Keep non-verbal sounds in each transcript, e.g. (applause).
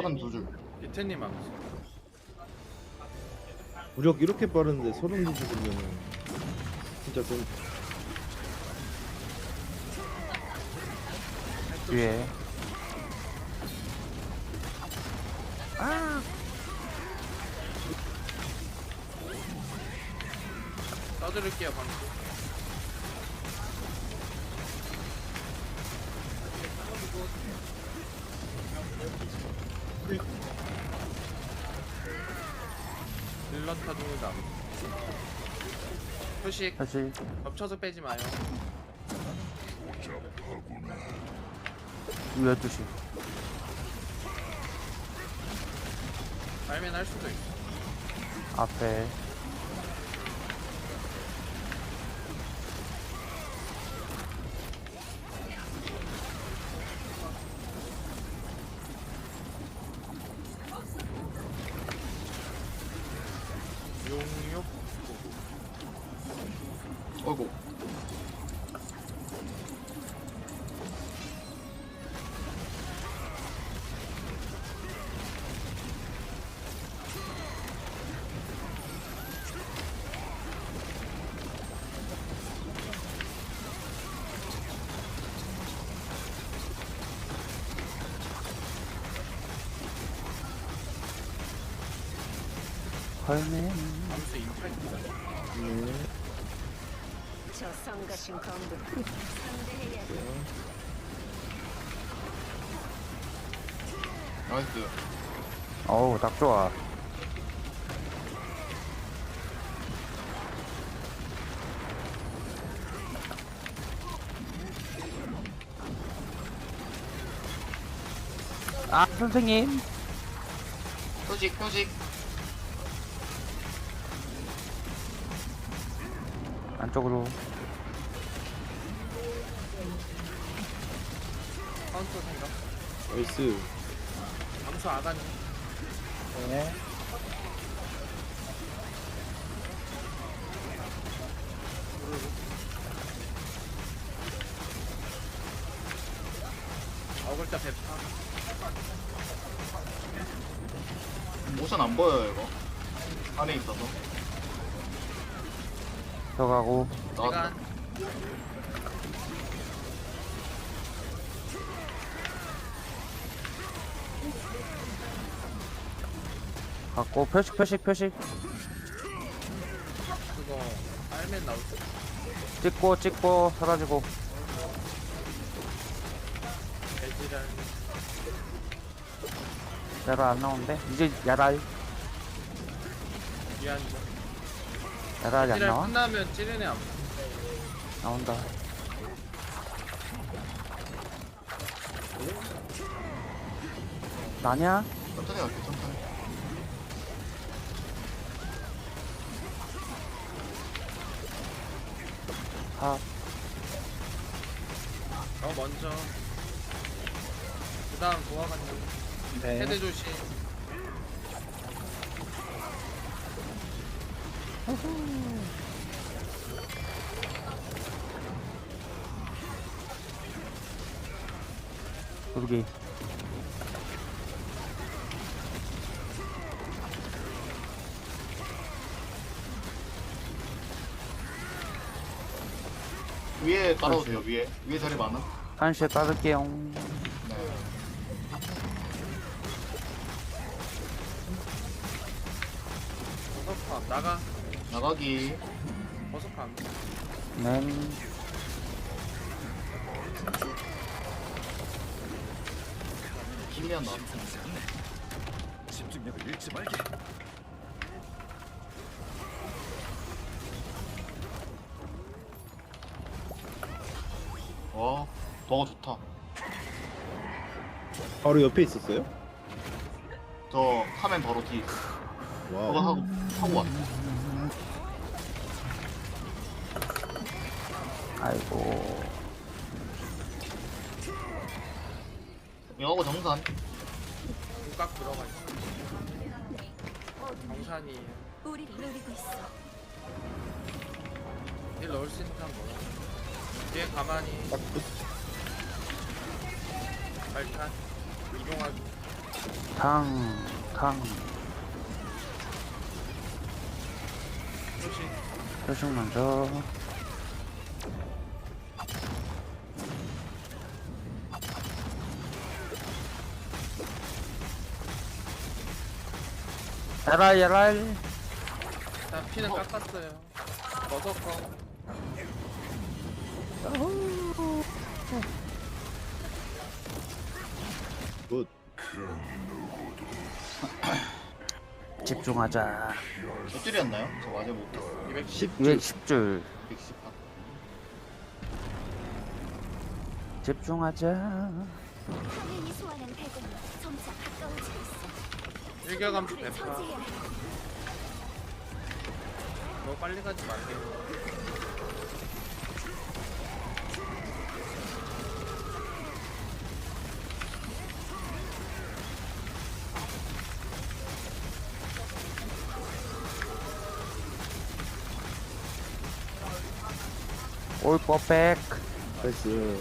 서른 두 줄. 밑에님 암수 무력 이렇게 빠른데 서른 두 죽으면은 진짜 좀 뒤에. 써드릴게요 방금 딜러타 중이다. 표식. 사실 겹쳐서 빼지 마요. 12시 빨면 할 수도 있어. 앞에 용육 어이구. 헐맨 암수 임팩트다 네. 저 성가신 검도 상대해야 돼. 나이스. 어우 딱 좋아 아 선생님 표식 표식. 안쪽으로 카운터 생각 나이스 암수 아다니 네 어글자 배파 모션 안 보여요 이거. 안에 있어서. 들어가고. 시간 갖고 표식 표식 표식. 그거 빨면 나올 때. 찍고 찍고 사라지고. 야랄 안 나오는데? 이제 야랄 위안죠 야랄이 안 나와? 끝나면 찌르네 암수 나온다 나냐? 천천히 갈게 천천히. 아어 먼저 그 다음 도화관님 네. 헤드 조심 여기 위에 깔아도 돼요 위에. 위에 자리 많아. 한시에 따를게요 나가기. 버섯팜 네 김미안 나왔다. 집중력을 잃지 말게. 와, 버거 좋다. 바로 옆에 있었어요? 저 카멘 바로 뒤. 버거 와우 하고 하고 왔다. 아이고 이거하고 정산. 각 들어가 있어 정산이에요 우리를 노리고 있어. 일 넣을 수 있는 사람 뭐야 뒤에 가만히 발탄 이동하기 탕, 탕. 조심. 표식 먼저. 에랄, 에랄. 일단 피는 깎았어요. 버섯 거. 굿. 집중하자. 몇 줄이었나요? 저 맞아 못했어 210. 210줄. 110 아, 집중하자. 당연히 소환한 대군이 점차 가까워지고 있어. 그래, 대파. 너무 빨리 가지 말게요. 올퍼백. 나이스.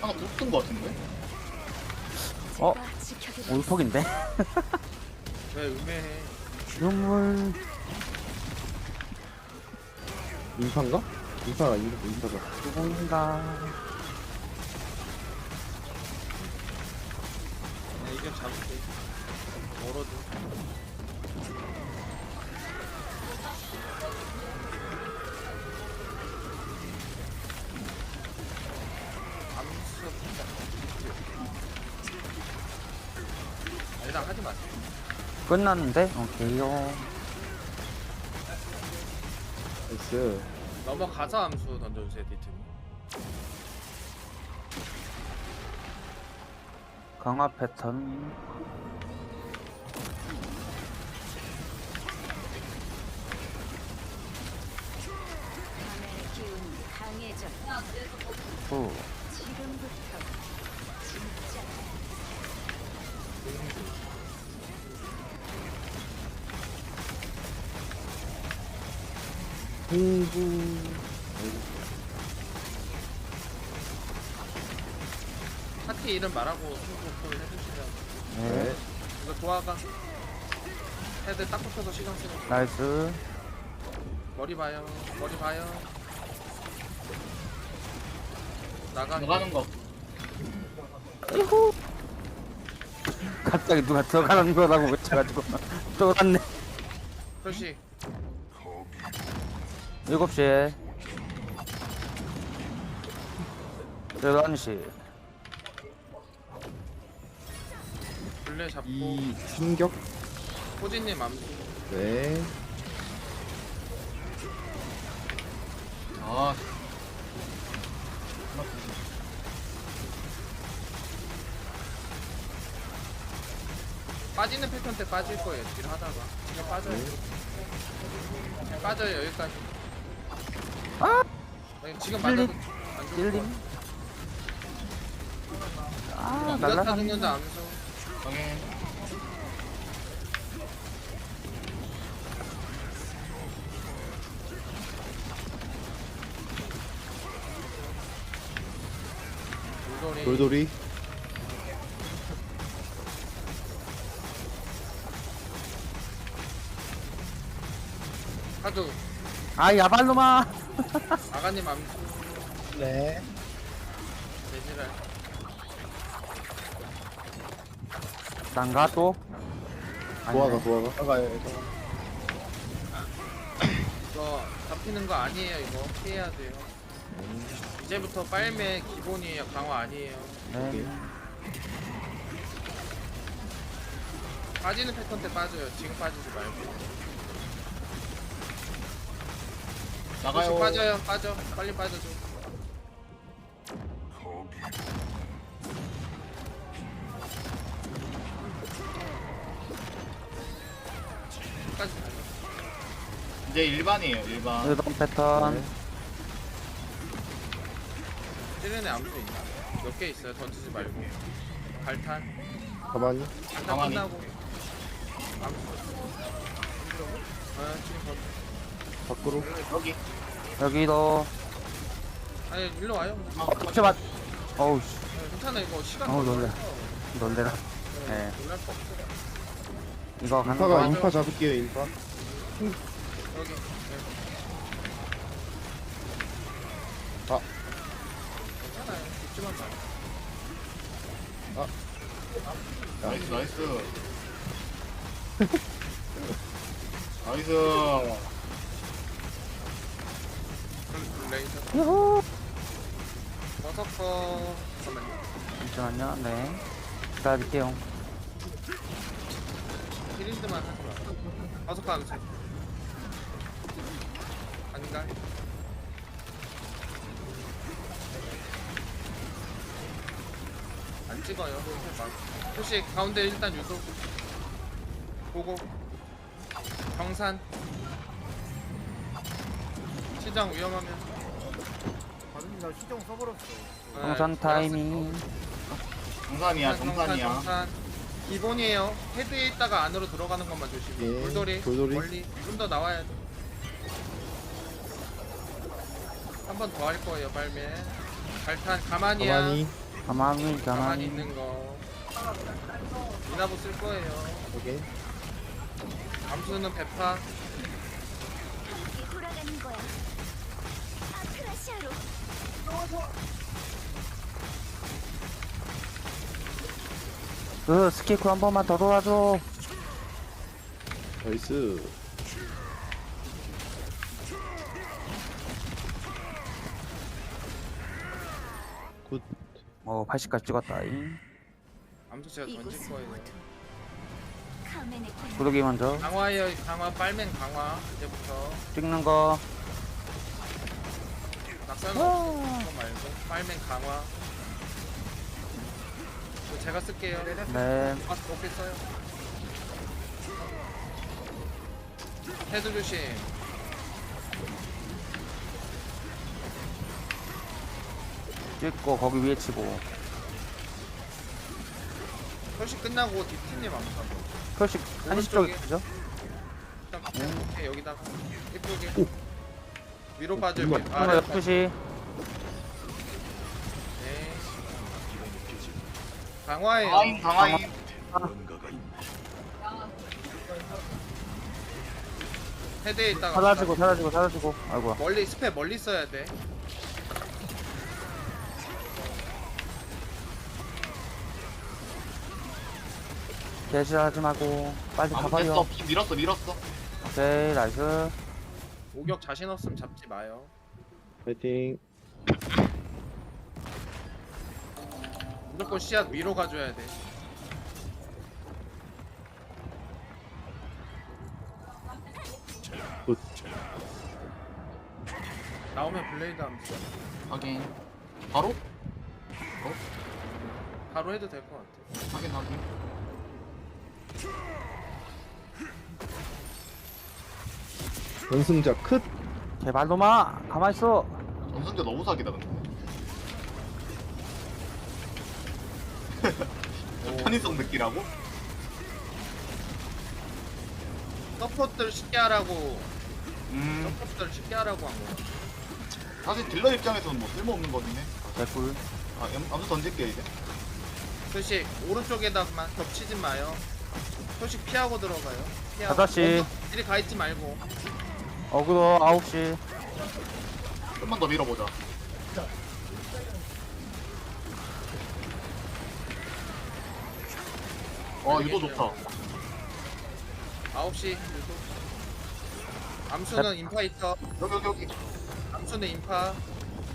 하나 못뜬 거 같은데? 어? 올폭인데? 왜 음해해? 유물. 인파인가? 인파가 아니라 인파가. 누군가. 네, 이격 잡을게. 멀어도. 하지 마세요. 끝났는데? 오케이요. 나이스. 넘어가서 암수 던져주세요, 디트님. 강화 패턴. 후. 홍구. 파티 이름 말하고 승부를 해주시면 네. 이거 도화가 헤드 딱 붙어서 시간 쓰는 거. 나이스. 머리 봐요 머리 봐요 나가 나가는 거 갑자기 누가 들어가는 거라고 외쳐가지고 (laughs) 쫄았네. 표시 7시에 11시. 블레 잡고 이 충격. 호진님 암수. 네. 아. 빠지는 패턴 때 빠질 거예요. 딜 하다가. 그냥 빠져요. 그냥 빠져요 여기까지. 아! 아니, 지금. 맞아도 안것 찔림. 같아 아, 날라타 날라가는 죽는다 암수 방해 돌돌이 돌돌이. 하두 아, 야발로마. 아가님 암수 네. 내지랄 난가 또? 도화가 도화가. 이거 잡히는 거 아니에요 이거 피해야 돼요 이제부터 빨매 기본이에요 강화 아니에요 네. 빠지는 패턴 때 빠져요 지금 빠지지 말고 나가요 빠져요 빠져 빨리 빠져줘 끝까지 달려 이제 일반이에요 일반 일반 패턴. 네. 찌른애 암수 있나? 몇 개 있어요 던지지 말고 발탄 가만히. 발탄 가만히. 끝나고? 아 지금 던 밖으로. 여기 여기도. 아니 일로 와요 아, 어떻게 맞. 어우, 씨. 네, 괜찮아 이거 시간 어우. 걸려서. 놀래라. 네. 네. 놀랄 거 없어. 이거 가는 인파가 거. 인파 잡을게요 인파 여기. 네. 아. 괜찮아요. 죽지만 마. 나이스 나이스 (laughs) 나이스 잠시만요. 네. 기다릴게요. 히린드만 하지 마. 버섯 거 하세요. 아닌가? 안 찍어요. 혹시 가운데 일단 유도 보고 경산 시장 위험하면 나 시정 써버렸어. 네, 정산 타이밍. 정산이야 정산이야 경산. 기본이에요. 헤드에 있다가 안으로 들어가는 것만 조심해. 예, 돌돌이, 돌돌이. 멀리 좀 더 나와야 돼. 한 번 더 할 거예요, 발매. 발탄 가만히야. 가만히 가만히, 가만히 가만히. 있는 거. 미나보 쓸 거예요. 오케이 암수는 배파. 돌아가는 거야. 아크라시아로. 그 스케이크 한 번만 더 돌아줘. 나이스 굿 어, 80까지 찍었다. 잉. 암수 제가 던질 거예요. 구르기 먼저. 강화예요, 강화. 빨맨 강화. 이제부터. 찍는 거. 없어. 그거 말고. 빨맨 강화. 제가 쓸게요. 네. 아, 오케이 써요. 헤드 조심. 찍고, 거기 위에 치고. 설식 끝나고 뒷팀님 암수하고. 표식, 한시 쪽에 오른쪽에. 그죠? 일단 오케이 여기다가 예쁘게. 위로 빠져. 이거 위- 하나 아래 12시. 강화예요. 강화임 강화임 헤드에 있다가 사라지고, 사라지고, 사라지고. 아이고야. 멀리 스페 멀리 써야 돼. 개실하지 말고. 빨리 아무 가봐요. 됐어 비 밀었어 밀었어 오케이, 나이스. 오격 자신 없으면 잡지 마요. 파이팅 무조건 씨앗 위로 가줘야 돼. 굿 나오면 블레이드 암수. 확인 바로? 바로 해도 될 것 같아. 확인 확인 연승자 크 제발 놈아! 가만있어! 전승자 너무 사기다 근데 편의성 느끼라고? 서포트를 쉽게 하라고. 음 서포트를 쉽게 하라고 한 거. 사실 딜러 입장에서는 뭐 쓸모없는 거긴 해 개꿀. 아, 염- 암수 던질게 이제 표식 오른쪽에다만 겹치지 마요. 표식 피하고 들어가요. 피하고. 다섯 시. 먼저 이리 가 있지 말고. 어그로 9시. 좀만 더 밀어보자 와 유도 좋다 9시 유도. 암수는 인파 있어. 여기 여기 여기 암수는 인파.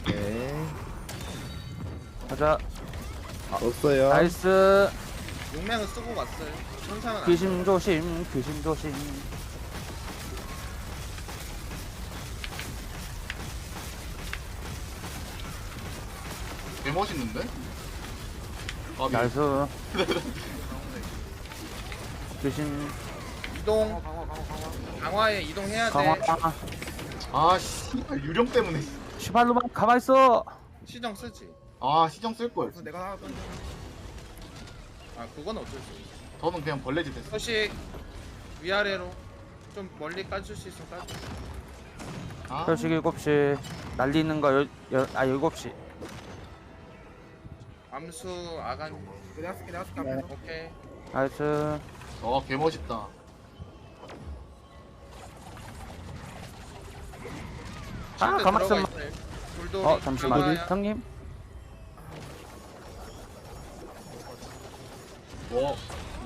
네 가자. 없어요 나이스. 용맹은 쓰고 갔어요. 천상은 안 귀신 조심, 귀신 조심. 개 멋있는데? 아 미. 나이스. (laughs) 귀신 이동. 강화에 이동해야 돼. 강화. 아 씨발 유령 때문에 시발로만 가만있어! 시정 쓰지. 아 시정 쓸걸 그래서 내가 하던 아 그건 어쩔 수 없어. 저는 그냥 벌레짓 했어 표식 위아래로 좀 멀리 까줄 수 있으면 까줘. 아 표식 7시. 날리는 거, 열, 열, 아, 7시. 암수 아간 내가 쓸게 내가 쓸게 앞에서 오케이 나이스 어 개 멋있다. 아, 실드 가만 들어가 있어봐. 있어요. 돌돌이 어 잠시만 들어가야. 형님. 와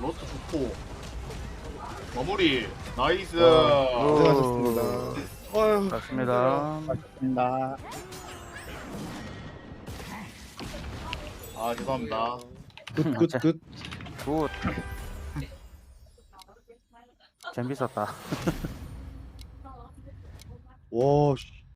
로트 좋고. 마무리. 나이스. 어. 고생하셨습니다. 어휴, 맞습니다. 나아 죄송합니다. 굿, 굿, 굿. 굿 재밌었다 와, 씨.